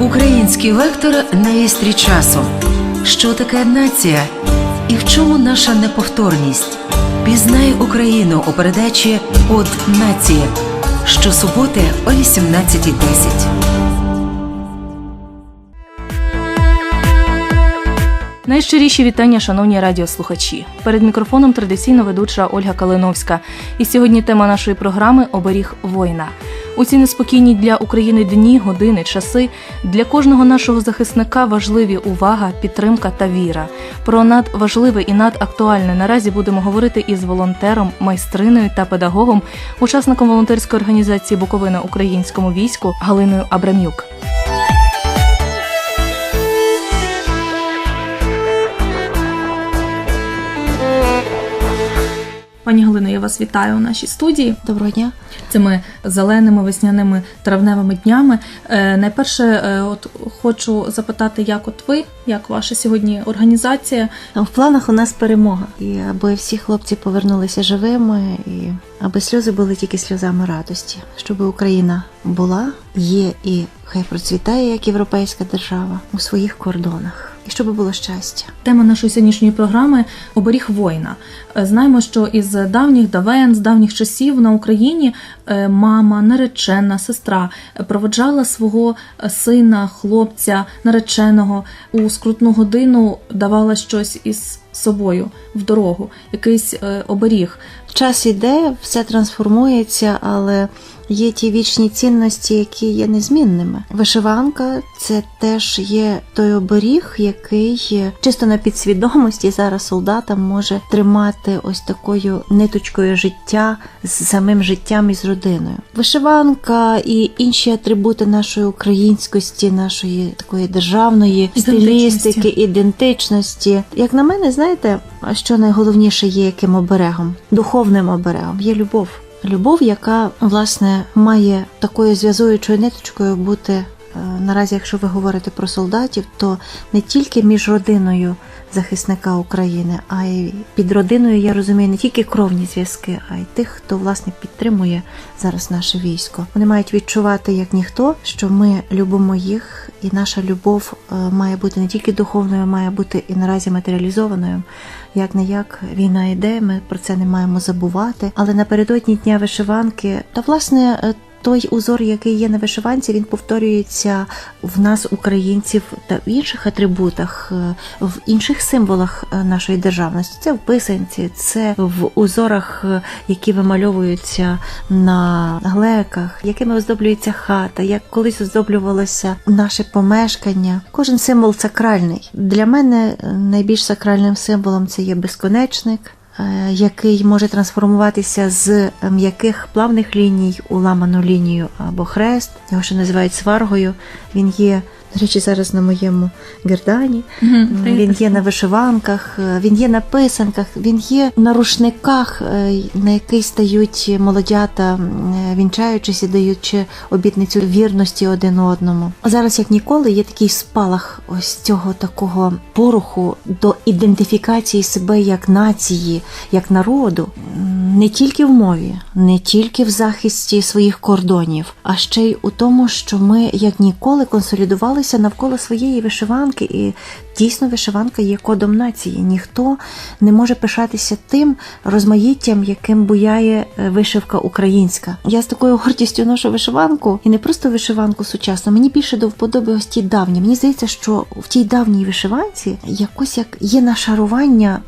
Український вектор на вістрі часу. Що таке нація? І в чому наша неповторність? Пізнай Україну у передачі От нації щосуботи о 18.10. Найщиріші вітання, шановні радіослухачі. Перед мікрофоном традиційно ведуча Ольга Калиновська. І сьогодні тема нашої програми оберіг воїна. У ці неспокійні для України дні, години, часи для кожного нашого захисника важливі увага, підтримка та віра. Про надважливе і надактуальне наразі будемо говорити із волонтером, майстриною та педагогом, учасником волонтерської організації Буковина українському війську Галиною Абрамюк. Пані Галино, я вас вітаю у нашій студії. Доброго дня. цими зеленими весняними травневими днями. Е, найперше, е, от хочу запитати, як от ви, як ваша сьогодні організація? В планах у нас перемога, і аби всі хлопці повернулися живими, і аби сльози були тільки сльозами радості, щоб Україна була, є і хай процвітає як європейська держава у своїх кордонах, і щоб було щастя. Тема нашої сьогоднішньої програми оберіг воїна. Е, Знаємо, що із давніх давен, з давніх часів на Україні е, мама, наречена, сестра е, проводжала свого сина, хлопця, нареченого у скрутну годину, давала щось із собою в дорогу, якийсь оберіг. Час іде, все трансформується, але є ті вічні цінності, які є незмінними. Вишиванка це теж є той оберіг, який чисто на підсвідомості зараз солдатам може тримати ось такою ниточкою життя з самим життям і з родиною. Вишиванка і інші атрибути нашої українськості, нашої такої державної Ідентичності. стилістики, ідентичності. Як на мене, знаєте, що найголовніше є яким оберегом? Духовним оберегом є любов. Любов, яка власне має такою зв'язуючою ниточкою бути е, наразі, якщо ви говорите про солдатів, то не тільки між родиною захисника України, а й під родиною я розумію не тільки кровні зв'язки, а й тих, хто власне підтримує зараз наше військо. Вони мають відчувати як ніхто, що ми любимо їх, і наша любов е, має бути не тільки духовною, має бути і наразі матеріалізованою. Як не як війна йде, ми про це не маємо забувати. Але напередодні дня вишиванки, та власне. Той узор, який є на вишиванці, він повторюється в нас, українців, та в інших атрибутах, е, в інших символах е, нашої державності. Це в писанці, це в узорах, е, які вимальовуються на глеках, якими оздоблюється хата, як колись оздоблювалося наше помешкання. Кожен символ сакральний. Для мене найбільш сакральним символом це є безконечник. Е, Який може трансформуватися з м'яких плавних ліній у ламану лінію або хрест, його ще називають сваргою. Він є, до речі, зараз на моєму гердані. Він є на вишиванках, е, він є на писанках, він є на рушниках, е, на який стають молодята, е, вінчаючись і даючи обітницю вірності один одному. А зараз, як ніколи, є такий спалах ось цього такого поруху до ідентифікації себе як нації, як народу, не тільки в мові, не тільки в захисті своїх кордонів, а ще й у тому, що ми як ніколи консолідувалися навколо своєї вишиванки, і дійсно вишиванка є кодом нації. Ніхто не може пишатися тим розмаїттям, яким буяє е, вишивка українська. Я з такою гордістю ношу вишиванку, і не просто вишиванку сучасну. Мені більше до вподоби ось ті давні. Мені здається, що в тій давній вишиванці якось як є нашарування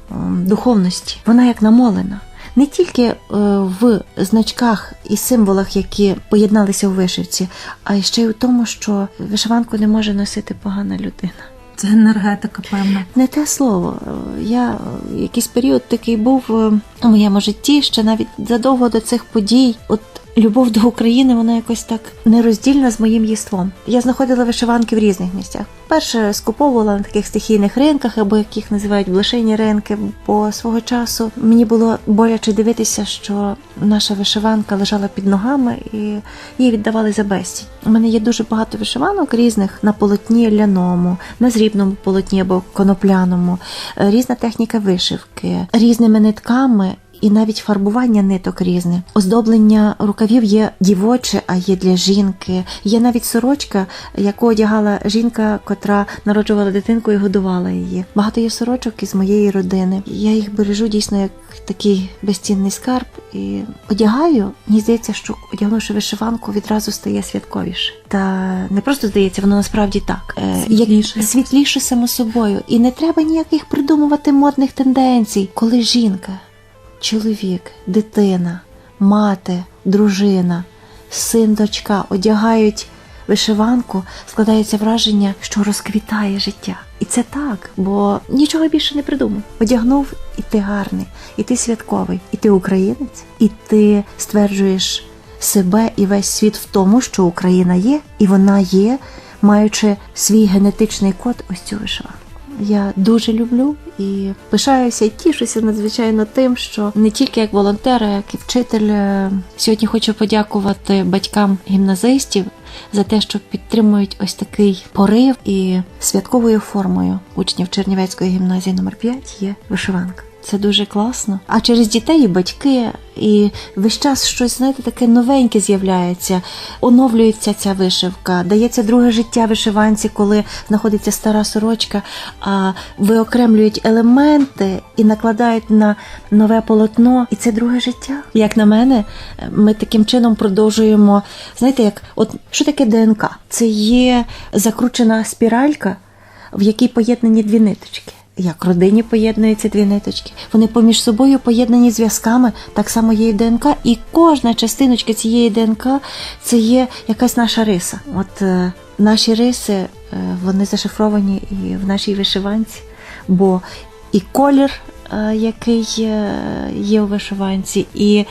духовності. Вона як намолена не тільки е, в значках і символах, які поєдналися у вишивці, а ще й у тому, що вишиванку не може носити погана людина. Це енергетика, певна. Не те слово. Е, Я е, якийсь період такий був е, у моєму житті, ще навіть задовго до цих подій. От любов до України, вона якось так нероздільна з моїм єством. Я знаходила вишиванки в різних місцях. Перше скуповувала на таких стихійних ринках, або яких називають блошині ринки. Бо свого часу мені було боляче дивитися, що наша вишиванка лежала під ногами і її віддавали за безцінь. У мене є дуже багато вишиванок різних на полотні ляному, на зрібному полотні або конопляному, різна техніка вишивки, різними нитками. І навіть фарбування ниток різне. Оздоблення рукавів є дівоче, а є для жінки. Є навіть сорочка, яку одягала жінка, котра народжувала дитинку і годувала її. Багато є сорочок із моєї родини. Я їх бережу дійсно як такий безцінний скарб і одягаю. Мені здається, що одягнувши вишиванку, відразу стає святковіше. Та не просто здається, воно насправді так. Е, Світліше. Як, світліше само собою. І не треба ніяких придумувати модних тенденцій, коли жінка, чоловік, дитина, мати, дружина, син, дочка одягають вишиванку, складається враження, що розквітає життя. І це так, бо нічого більше не придумав. Одягнув, і ти гарний, і ти святковий, і ти українець, і ти стверджуєш себе і весь світ в тому, що Україна є, і вона є, маючи свій генетичний код, ось цю вишиванку. Я дуже люблю і пишаюся і тішуся надзвичайно тим, що не тільки як волонтер, а як і вчитель. е, Сьогодні хочу подякувати батькам гімназистів за те, що підтримують ось такий порив і святковою формою учнів Чернівецької гімназії номер 5 є вишиванка. Це дуже класно. А через дітей і батьки, і весь час щось, знаєте, таке новеньке з'являється, оновлюється ця вишивка, дається друге життя вишиванці, коли знаходиться стара сорочка, а виокремлюють елементи і накладають на нове полотно, і це друге життя. Як на мене, ми таким чином продовжуємо. Знаєте, як от що таке ДНК? Це є закручена спіралька, в якій поєднані дві ниточки. Як родині поєднуються дві ниточки, вони поміж собою поєднані зв'язками, так само є і ДНК, і кожна частиночка цієї ДНК це є якась наша риса. От е, наші риси е, вони зашифровані і в нашій вишиванці, бо і колір, який е, є у вишиванці, і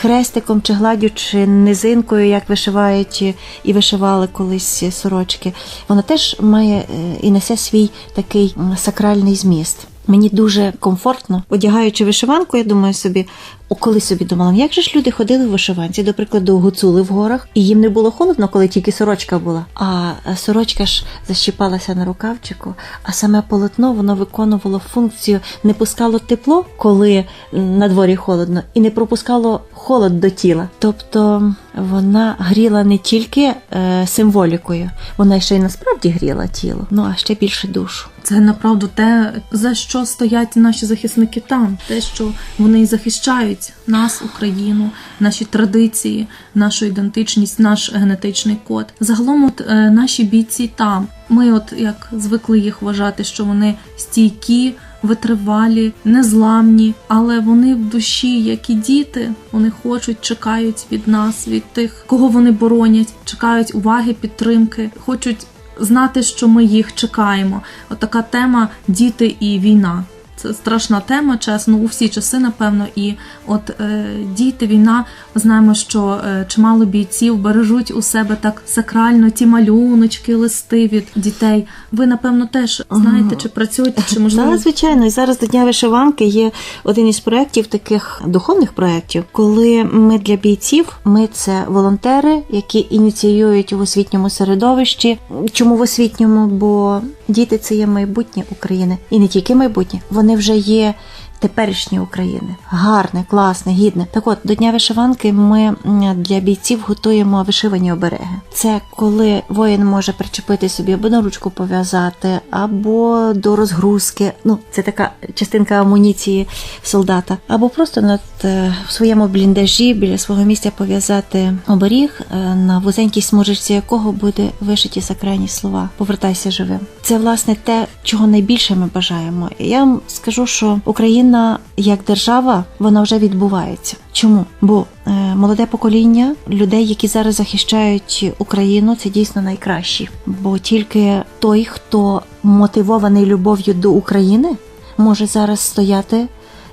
хрестиком чи гладючи низинкою, як вишивають і вишивали колись сорочки, вона теж має е, і несе свій такий сакральний зміст. Мені дуже комфортно, одягаючи вишиванку, я думаю собі, коли собі думала, як же ж люди ходили в вишиванці, до прикладу, гуцули в горах, і їм не було холодно, коли тільки сорочка була. А е, сорочка ж защіпалася на рукавчику, а саме полотно воно виконувало функцію, не пускало тепло, коли на дворі холодно, і не пропускало холод до тіла. Тобто вона гріла не тільки е, символікою, вона ще й насправді гріла тіло, ну а ще більше душу. Це направду те, за що стоять наші захисники там, те, що вони і захищають нас, Україну, наші традиції, нашу ідентичність, наш генетичний код. Загалом, от е, наші бійці там. Ми, от як звикли їх вважати, що вони стійкі, витривалі, незламні, але вони в душі, як і діти, вони хочуть, чекають від нас, від тих, кого вони боронять, чекають уваги, підтримки, хочуть знати, що ми їх чекаємо. От тема діти і війна. Це страшна тема, чесно, у всі часи, напевно. І от е, діти, війна, ми знаємо, що е, чимало бійців бережуть у себе так сакрально ті малюночки, листи від дітей. Ви, напевно, теж знаєте, чи працюєте, чи можливо Так, звичайно, і зараз до Дня вишиванки є один із проєктів, таких духовних проєктів, коли ми для бійців, ми це волонтери, які ініціюють в освітньому середовищі. Чому в освітньому? Бо діти це є майбутнє України, і не тільки майбутнє, вони вже є. Теперішньої України гарне, класне, гідне. Так от до Дня вишиванки ми для бійців готуємо вишивані обереги. Це коли воїн може причепити собі або на ручку пов'язати, або до розгрузки. Ну, це така частинка амуніції солдата, або просто над е, в своєму бліндажі біля свого місця пов'язати оберіг, е, на вузенькій смужечці якого буде вишиті сакральні слова. Повертайся живим. Це власне те, чого найбільше ми бажаємо. Я вам скажу, що Україна як держава вона вже відбувається. Чому? Бо е, молоде покоління людей, які зараз захищають Україну, це дійсно найкращі. Бо тільки той, хто мотивований любов'ю до України, може зараз стояти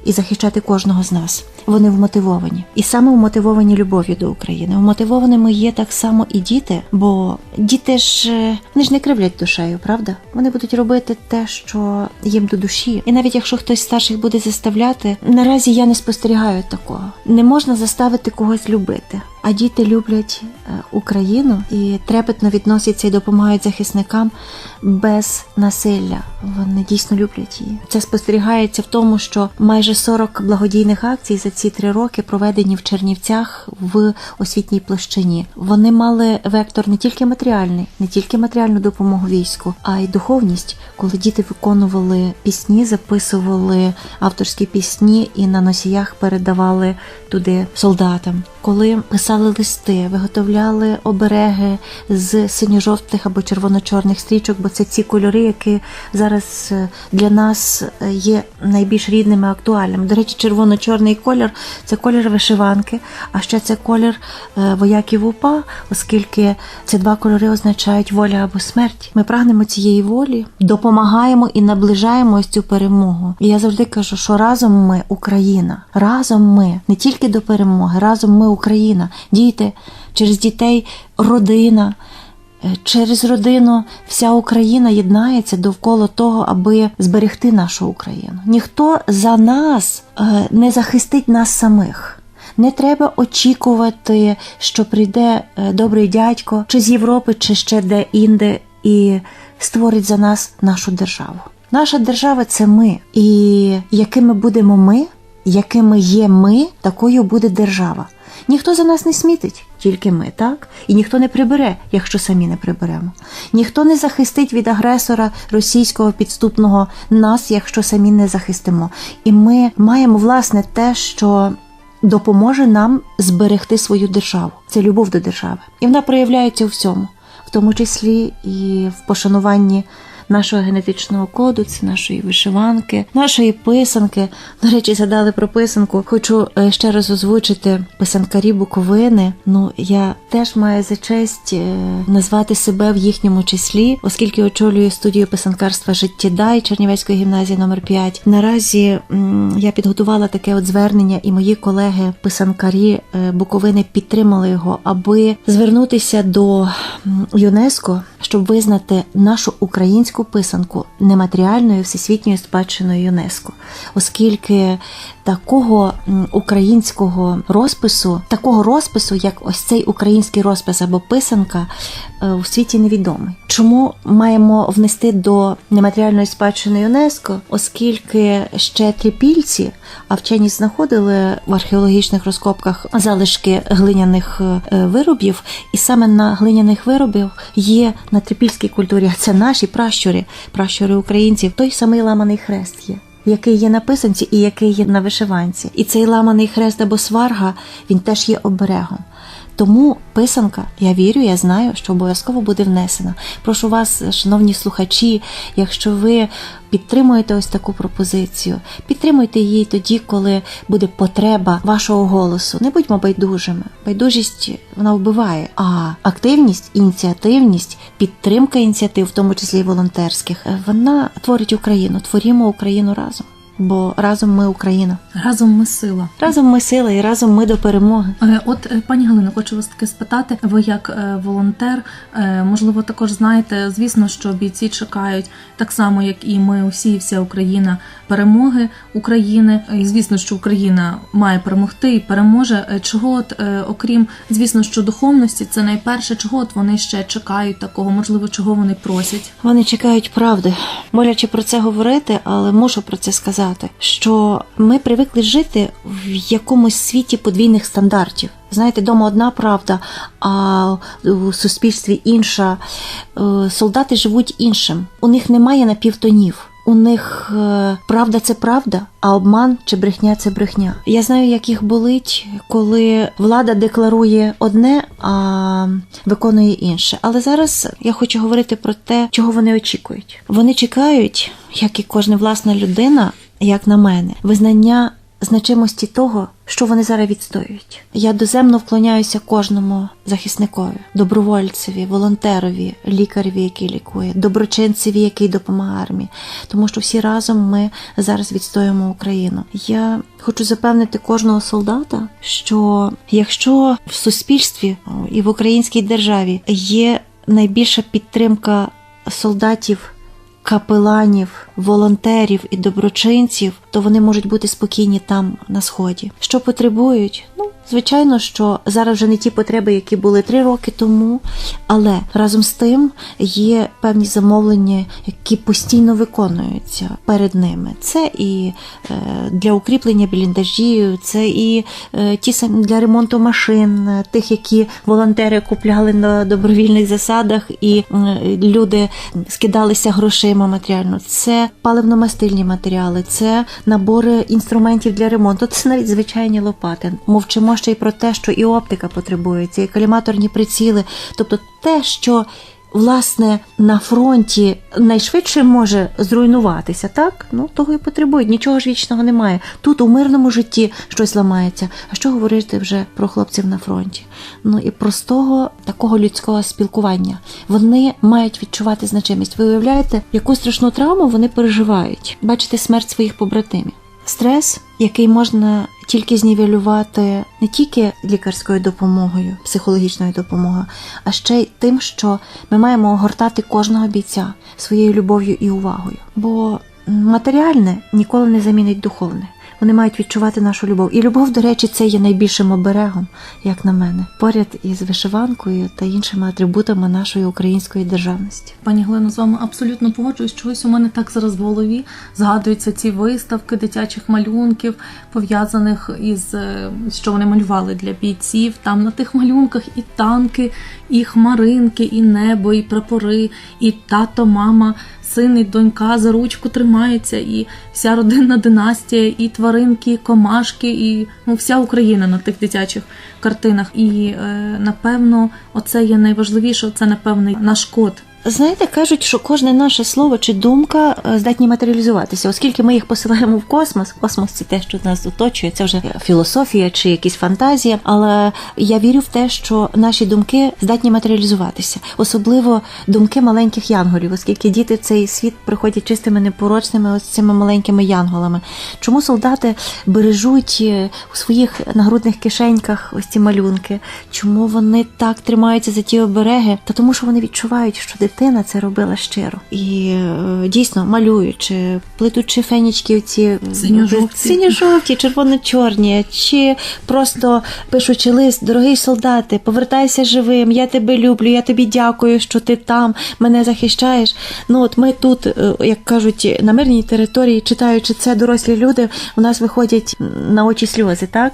і захищати кожного з нас. Вони вмотивовані, і саме вмотивовані любов'ю до України. Вмотивованими є так само і діти, бо діти ж е, вони ж не кривлять душею, правда? Вони будуть робити те, що їм до душі. І навіть якщо хтось старших буде заставляти, наразі я не спостерігаю такого. Не можна заставити когось любити. А діти люблять е, Україну і трепетно відносяться і допомагають захисникам без насилля. Вони дійсно люблять її. Це спостерігається в тому, що майже 40 благодійних акцій за ці три роки проведені в Чернівцях в освітній площині. Вони мали вектор не тільки матеріальний, не тільки матеріальну допомогу війську, а й духовність, коли діти виконували пісні, записували авторські пісні і на носіях передавали туди солдатам. Коли писали листи, виготовляли обереги з синьо-жовтих або червоно-чорних стрічок, бо це ці кольори, які зараз е, для нас е, є найбільш рідними актуальними. До речі, червоно-чорний колір це колір вишиванки, а ще це колір е, вояків УПА, оскільки ці два кольори означають воля або смерть. Ми прагнемо цієї волі, допомагаємо і наближаємо ось цю перемогу. І я завжди кажу, що разом ми Україна, разом ми не тільки до перемоги, разом ми Україна. Діти через дітей родина. Е, Через родину вся Україна єднається довкола того, аби зберегти нашу Україну. Ніхто за нас е, не захистить нас самих. Не треба очікувати, що прийде е, добрий дядько, чи з Європи, чи ще де інде, і створить за нас нашу державу. Наша держава це ми. І якими будемо ми, якими є ми, такою буде держава. Ніхто за нас не смітить, тільки ми, так? І ніхто не прибере, якщо самі не приберемо. Ніхто не захистить від агресора російського підступного нас, якщо самі не захистимо. І ми маємо власне те, що допоможе нам зберегти свою державу. Це любов до держави. І вона проявляється у всьому, в тому числі і в пошануванні нашого генетичного коду, це нашої вишиванки, нашої писанки. До речі, згадали про писанку. Хочу е, ще раз озвучити писанкарі Буковини. Ну я теж маю за честь е, назвати себе в їхньому числі, оскільки очолюю студію писанкарства Життєдай Чернівецької гімназії номер 5 Наразі я підготувала таке от звернення, і мої колеги писанкарі е, Буковини підтримали його, аби звернутися до ЮНЕСКО, щоб визнати нашу українську писанку нематеріальною всесвітньою спадщиною ЮНЕСКо, оскільки такого українського розпису, такого розпису, як ось цей український розпис або писанка, е, у світі невідомий. Чому маємо внести до нематеріальної спадщини ЮНЕСКо, оскільки ще трипільці, а вчені знаходили в археологічних розкопках залишки глиняних е, виробів, і саме на глиняних виробах є на трипільській культурі, а це наші пращури, пращури українців, той самий ламаний хрест є. Який є на писанці і який є на вишиванці. І цей ламаний хрест або сварга, він теж є оберегом. Тому писанка, я вірю, я знаю, що обов'язково буде внесена. Прошу вас, шановні слухачі, якщо ви підтримуєте ось таку пропозицію, підтримуйте її тоді, коли буде потреба вашого голосу. Не будьмо байдужими. Байдужість вона вбиває. А активність, ініціативність, підтримка ініціатив, в тому числі і волонтерських, вона творить Україну. Творімо Україну разом. Бо разом ми Україна. Разом ми сила. Разом ми сила і разом ми до перемоги. Е, От е, пані Галино, хочу вас таки спитати. Ви як е, волонтер, можливо, також знаєте, звісно, що бійці чекають так само, як і ми, усі, і вся Україна, перемоги України. І звісно, що Україна має перемогти і переможе. Чого, от, окрім звісно, що духовності, це найперше, чого от вони ще чекають такого, можливо, чого вони просять. Вони чекають правди. Боляче про це говорити, але мушу про це сказати. Що ми привикли жити в якомусь світі подвійних стандартів. Знаєте, дома одна правда, а у суспільстві інша. Е, Солдати живуть іншим. У них немає напівтонів. У них е, правда це правда, а обман чи брехня це брехня. Я знаю, як їх болить, коли влада декларує одне, а виконує інше. Але зараз я хочу говорити про те, чого вони очікують. Вони чекають, як і кожна власна людина, як на мене, визнання значимості того, що вони зараз відстоюють. Я доземно вклоняюся кожному захисникові, добровольцеві, волонтерові, лікареві, який лікує, доброчинцеві, який допомагає армії, тому що всі разом ми зараз відстоюємо Україну. Я хочу запевнити кожного солдата, що якщо в суспільстві і в українській державі є найбільша підтримка солдатів капеланів, волонтерів і доброчинців, то вони можуть бути спокійні там на сході. Що потребують? Ну, звичайно, що зараз вже не ті потреби, які були три роки тому, але разом з тим є певні замовлення, які постійно виконуються перед ними. Це і е, для укріплення бліндажів, це і е, ті самі для ремонту машин, е, тих, які волонтери купляли на добровільних засадах, і люди скидалися грошима матеріально. Це паливно-мастильні матеріали, це набори інструментів для ремонту, це навіть звичайні лопати. Мовчимо ще й про те, що і оптика потребується, і каліматорні приціли, тобто те, що власне на фронті найшвидше може зруйнуватися, так? Ну того і потребують. Нічого ж вічного немає. Тут у мирному житті щось ламається. А що говорити вже про хлопців на фронті? Ну і простого такого людського спілкування. Вони мають відчувати значимість. Ви уявляєте, яку страшну травму вони переживають? Бачите смерть своїх побратимів. Стрес, який можна тільки знівелювати не тільки лікарською допомогою, психологічною допомогою, а ще й тим, що ми маємо огортати кожного бійця своєю любов'ю і увагою. Бо матеріальне ніколи не замінить духовне. Вони мають відчувати нашу любов. І любов, до речі, це є найбільшим оберегом, як на мене, поряд із вишиванкою та іншими атрибутами нашої української державності. Пані Глено, з вами абсолютно погоджуюсь. Чогось у мене так зараз в голові згадуються ці виставки дитячих малюнків, пов'язаних із е, що вони малювали для бійців. Там на тих малюнках і танки, і хмаринки, і небо, і прапори, і тато, мама. Син і донька за ручку тримаються, і вся родинна династія, і тваринки, і комашки, і ну, вся Україна на тих дитячих картинах. І е, напевно, оце є найважливіше. Це напевно наш код. Знаєте, кажуть, що кожне наше слово чи думка е, здатні матеріалізуватися, оскільки ми їх посилаємо в космос. Космос це те, що нас оточує, це вже філософія чи якісь фантазія. Але я вірю в те, що наші думки здатні матеріалізуватися, особливо думки маленьких янголів, оскільки діти в цей світ приходять чистими непорочними, ось цими маленькими янголами. Чому солдати бережуть е, у своїх нагрудних кишеньках ось ці малюнки? Чому вони так тримаються за ті обереги? Та тому, що вони відчувають, що дитина це робила щиро. І е, дійсно малюючи, плетучи фенічки ці Синьо-жовті. синьо-жовті, червоно-чорні, чи просто пишучи лист, дорогий солдати, повертайся живим, я тебе люблю, я тобі дякую, що ти там мене захищаєш. Ну от ми тут, е, як кажуть, на мирній території, читаючи це, дорослі люди, у нас виходять на очі сльози, так?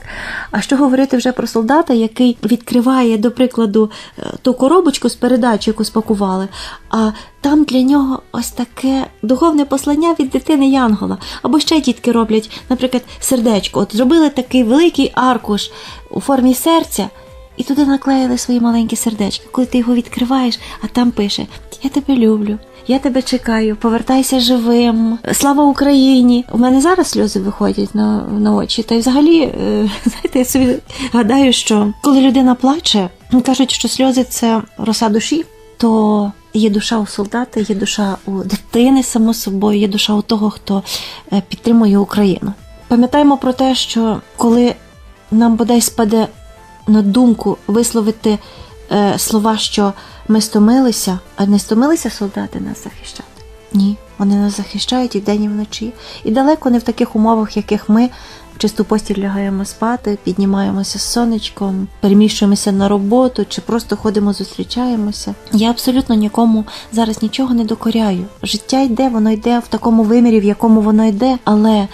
А що говорити вже про солдата, який відкриває, до прикладу, е, ту коробочку з передач, яку спакували, а там для нього ось таке духовне послання від дитини Янгола. Або ще дітки роблять, наприклад, сердечко. От зробили такий великий аркуш у формі серця. І туди наклеїли свої маленькі сердечки. Коли ти його відкриваєш, а там пише: Я тебе люблю, я тебе чекаю, повертайся живим, слава Україні. У мене зараз сльози виходять на, на очі. Та й взагалі, е, знаєте, я собі гадаю, що коли людина плаче, кажуть, що сльози це роса душі, то є душа у солдата, є душа у дитини, само собою, є душа у того, хто е, підтримує Україну. Пам'ятаємо про те, що коли нам бодай спаде на думку висловити е, слова, що ми стомилися, а не стомилися солдати нас захищати. Ні, вони нас захищають і вдень, і вночі. І далеко не в таких умовах, яких ми в чисту постіль лягаємо спати, піднімаємося з сонечком, переміщуємося на роботу чи просто ходимо, зустрічаємося. Я абсолютно нікому зараз нічого не докоряю. Життя йде, воно йде в такому вимірі, в якому воно йде, але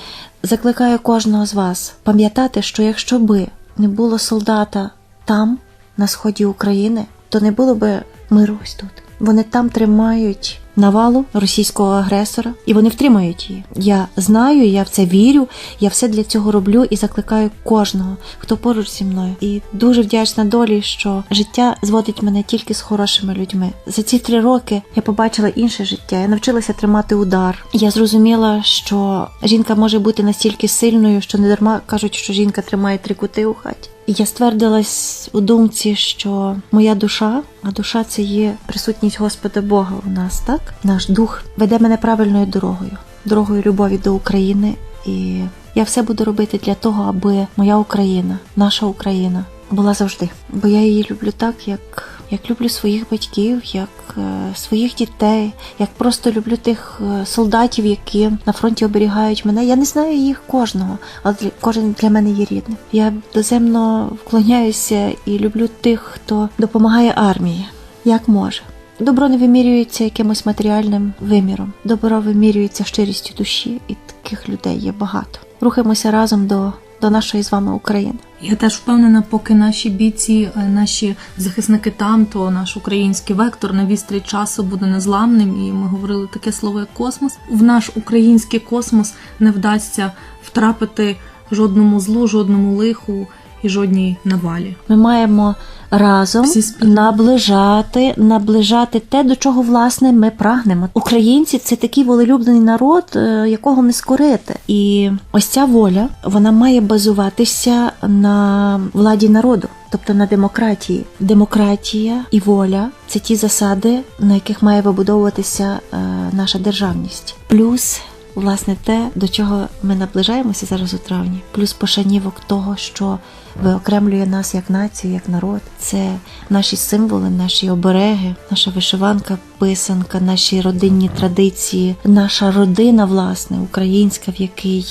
закликаю кожного з вас пам'ятати, що якщо би не було солдата там, на сході України, то не було би миру ось тут. Вони там тримають навалу російського агресора, і вони втримають її. Я знаю, я в це вірю, я все для цього роблю і закликаю кожного, хто поруч зі мною. І дуже вдячна долі, що життя зводить мене тільки з хорошими людьми. За ці три роки я побачила інше життя. Я навчилася тримати удар. Я зрозуміла, що жінка може бути настільки сильною, що не дарма кажуть, що жінка тримає три кути у хаті. Я ствердилась у думці, що моя душа, а душа це є присутність Господа Бога у нас, так? Наш дух веде мене правильною дорогою, дорогою любові до України. І я все буду робити для того, аби моя Україна, наша Україна, була завжди. Бо я її люблю так, як, як люблю своїх батьків, як е, своїх дітей, як просто люблю тих е, солдатів, які на фронті оберігають мене. Я не знаю їх кожного, але кожен для мене є рідним. Я доземно вклоняюся і люблю тих, хто допомагає армії, як може. Добро не вимірюється якимось матеріальним виміром. Добро вимірюється щирістю душі, і таких людей є багато. Рухаємося разом до, до нашої з вами України. Я теж впевнена, поки наші бійці, е, наші захисники там, то наш український вектор на вістрі часу буде незламним. І ми говорили таке слово як космос. В наш український космос не вдасться втрапити жодному злу, жодному лиху і жодній навалі. Ми маємо разом наближати, наближати те, до чого власне ми прагнемо. Українці це такий волелюблений народ, е, якого не скорити. І ось ця воля вона має базуватися на владі народу. Тобто на демократії. Демократія і воля це ті засади, на яких має вибудовуватися е, наша державність. Плюс власне те, до чого ми наближаємося зараз у травні, плюс пошанівок того, що виокремлює нас як націю, як народ. Це наші символи, наші обереги, наша вишиванка, писанка, наші родинні традиції, наша родина, власне, українська, в якій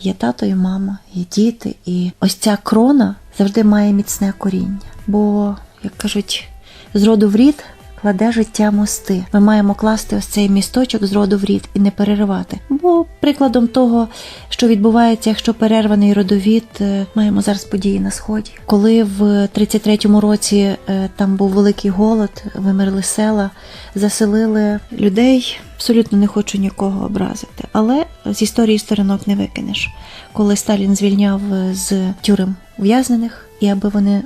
є, тато і мама, є діти. І ось ця крона завжди має міцне коріння. Бо, як кажуть, з роду в рід кладе життя мости. Ми маємо класти ось цей місточок з роду в рід і не переривати. Бо прикладом того, що відбувається, якщо перерваний родовід, е, маємо зараз події на сході. Коли в 33-му році е, там був великий голод, вимерли села, заселили людей. Абсолютно не хочу нікого образити, але з історії сторінок не викинеш. Коли Сталін звільняв е, з тюрем ув'язнених, і аби вони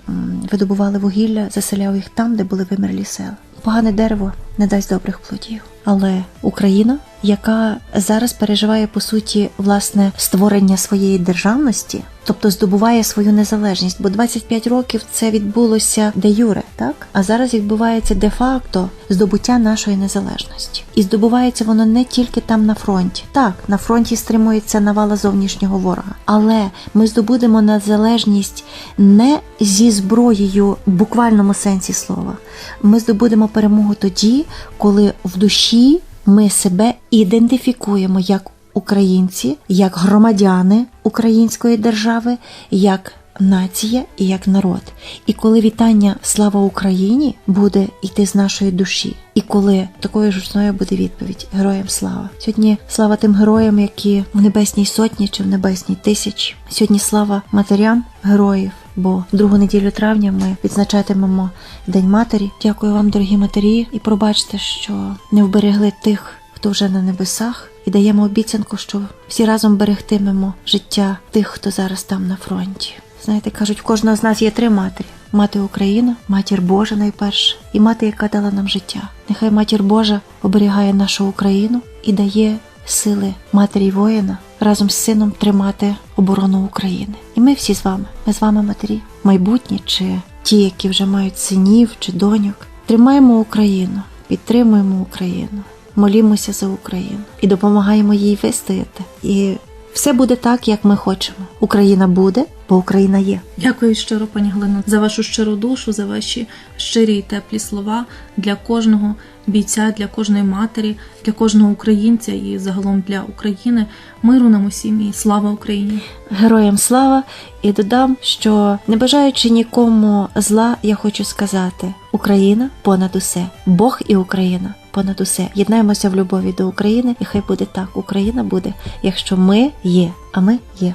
видобували вугілля, заселяв їх там, де були вимерлі села. Погане дерево не дасть добрих плодів. Але Україна, яка зараз переживає по суті власне створення своєї державності, тобто здобуває свою незалежність, бо 25 років це відбулося де юре, так а зараз відбувається де-факто здобуття нашої незалежності, і здобувається воно не тільки там на фронті. Так, на фронті стримується навала зовнішнього ворога, але ми здобудемо незалежність не зі зброєю в буквальному сенсі слова. Ми здобудемо перемогу тоді, коли в душі ми себе ідентифікуємо як українці, як громадяни української держави, як нація і як народ. І коли вітання Слава Україні буде йти з нашої душі, і коли такою ж гучною буде відповідь Героям слава. Сьогодні слава тим героям, які в небесній сотні чи в небесній тисячі. Сьогодні слава матерям героїв. Бо другу неділю травня ми відзначатимемо День матері. Дякую вам, дорогі матері, і пробачте, що не вберегли тих, хто вже на небесах, і даємо обіцянку, що всі разом берегтимемо життя тих, хто зараз там на фронті. Знаєте, кажуть, в кожного з нас є три матері: мати Україна, матір Божа найперше, і мати, яка дала нам життя. Нехай матір Божа оберігає нашу Україну і дає сили матері воїна разом з сином тримати оборону України. І ми всі з вами. Ми з вами матері, майбутні чи ті, які вже мають синів чи доньок. Тримаємо Україну, підтримуємо Україну, молімося за Україну і допомагаємо їй вистояти. І все буде так, як ми хочемо. Україна буде, бо Україна є. Дякую щиро, пані Галино, за вашу щиру душу, за ваші щирі і теплі слова для кожного бійця, для кожної матері, для кожного українця і загалом для України. Миру нам усім і слава Україні! Героям слава і додам, що не бажаючи нікому зла, я хочу сказати: Україна понад усе, Бог і Україна понад усе. Єднаємося в любові до України, і хай буде так. Україна буде, якщо ми є, а ми є.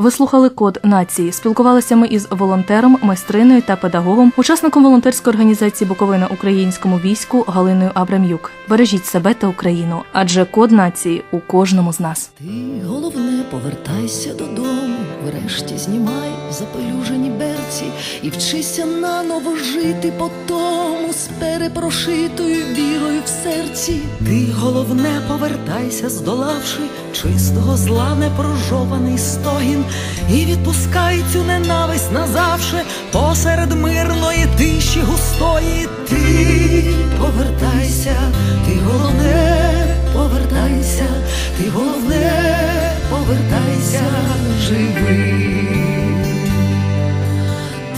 Ви слухали код нації. Спілкувалися ми із волонтером, майстриною та педагогом, учасником волонтерської організації Буковина українському війську Галиною Абрам'юк. Бережіть себе та Україну, адже код нації у кожному з нас. Ти головне повертайся додому, врешті знімай запелюжені берці і вчися наново жити по тому з перепрошитою вірою в серці. Ти головне повертайся, здолавши чистого зла непрожований стогін, і відпускай цю ненависть назавше посеред мирної тиші густої. Ти повертайся, ти головне повертайся, ти головне повертайся живий.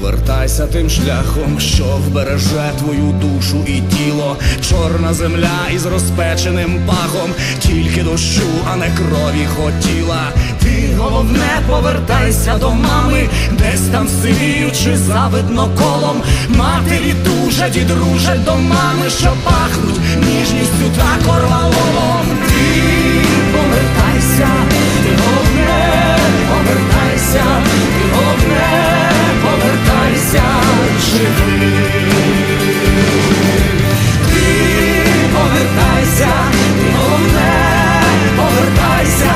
повертайся тим шляхом, що вбереже твою душу і тіло. Чорна земля із розпеченим пахом, тільки дощу, а не крові хотіла. Ти головне, повертайся до мами, десь там сивіючи завидно колом. Матері тужать і дружать до мами, що пахнуть ніжністю та корвалолом. Ти повертайся, ти головне, повертайся, ти головне, повертайся, ти головне, повертайся,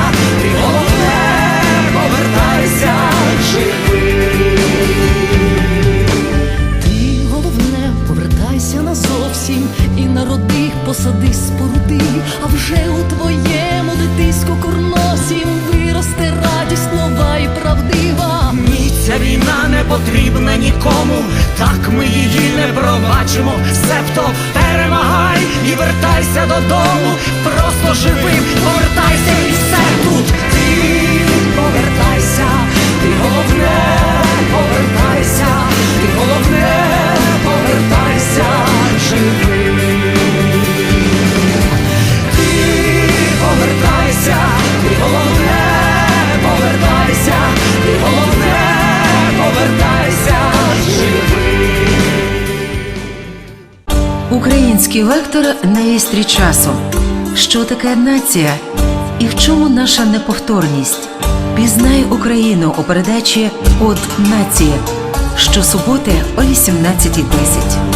потрібна нікому, так ми її не пробачимо. Себто перемагай і вертайся додому. Просто живим, повертайся і все тут. Ти повертайся, ти головне, повертайся, ти головне, повертайся, живий. Ти повертайся, Український вектор на вістрі часу. Що таке нація? І в чому наша неповторність? Пізнай Україну у передачі От нації щосуботи о 18.10.